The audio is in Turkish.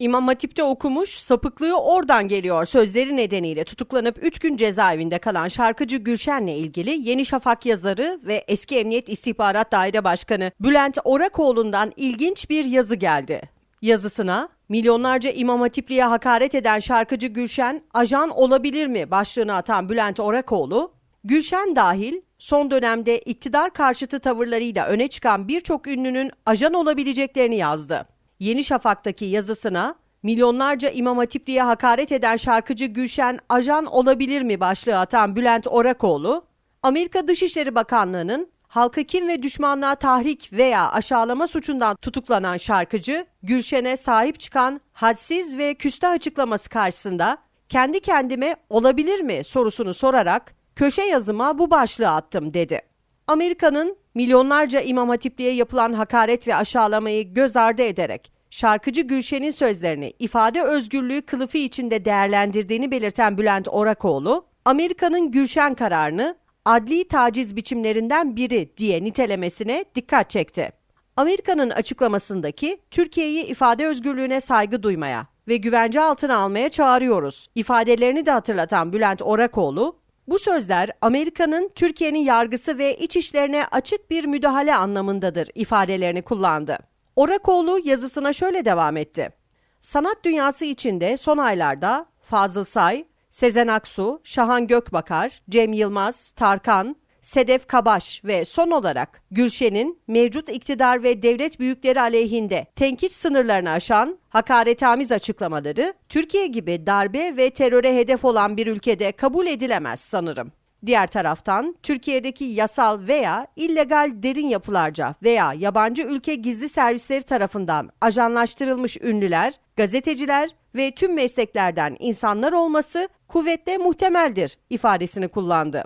İmam Hatip'te okumuş, sapıklığı oradan geliyor sözleri nedeniyle tutuklanıp 3 gün cezaevinde kalan şarkıcı Gülşen'le ilgili Yeni Şafak yazarı ve eski Emniyet İstihbarat Daire Başkanı Bülent Orakoğlu'ndan ilginç bir yazı geldi. Yazısına milyonlarca İmam Hatipli'ye hakaret eden şarkıcı Gülşen ajan olabilir mi başlığını atan Bülent Orakoğlu, Gülşen dahil son dönemde iktidar karşıtı tavırlarıyla öne çıkan birçok ünlünün ajan olabileceklerini yazdı. Yeni Şafak'taki yazısına milyonlarca İmam Hatipli'ye hakaret eden şarkıcı Gülşen ajan olabilir mi başlığı atan Bülent Orakoğlu, Amerika Dışişleri Bakanlığı'nın halkı kin ve düşmanlığa tahrik veya aşağılama suçundan tutuklanan şarkıcı Gülşen'e sahip çıkan hadsiz ve küstah açıklaması karşısında kendi kendime olabilir mi sorusunu sorarak köşe yazıma bu başlığı attım dedi. Amerika'nın milyonlarca İmam Hatipliğe yapılan hakaret ve aşağılamayı göz ardı ederek şarkıcı Gülşen'in sözlerini ifade özgürlüğü kılıfı içinde değerlendirdiğini belirten Bülent Orakoğlu, Amerika'nın Gülşen kararını adli taciz biçimlerinden biri diye nitelemesine dikkat çekti. Amerika'nın açıklamasındaki Türkiye'yi ifade özgürlüğüne saygı duymaya ve güvence altına almaya çağırıyoruz ifadelerini de hatırlatan Bülent Orakoğlu, bu sözler Amerika'nın Türkiye'nin yargısı ve iç işlerine açık bir müdahale anlamındadır ifadelerini kullandı. Orakoğlu yazısına şöyle devam etti. Sanat dünyası içinde son aylarda Fazıl Say, Sezen Aksu, Şahan Gökbakar, Cem Yılmaz, Tarkan, Sedef Kabaş ve son olarak Gülşen'in mevcut iktidar ve devlet büyükleri aleyhinde tenkit sınırlarını aşan hakaretamiz açıklamaları Türkiye gibi darbe ve teröre hedef olan bir ülkede kabul edilemez sanırım. Diğer taraftan Türkiye'deki yasal veya illegal derin yapılarca veya yabancı ülke gizli servisleri tarafından ajanlaştırılmış ünlüler, gazeteciler ve tüm mesleklerden insanlar olması kuvvetle muhtemeldir ifadesini kullandı.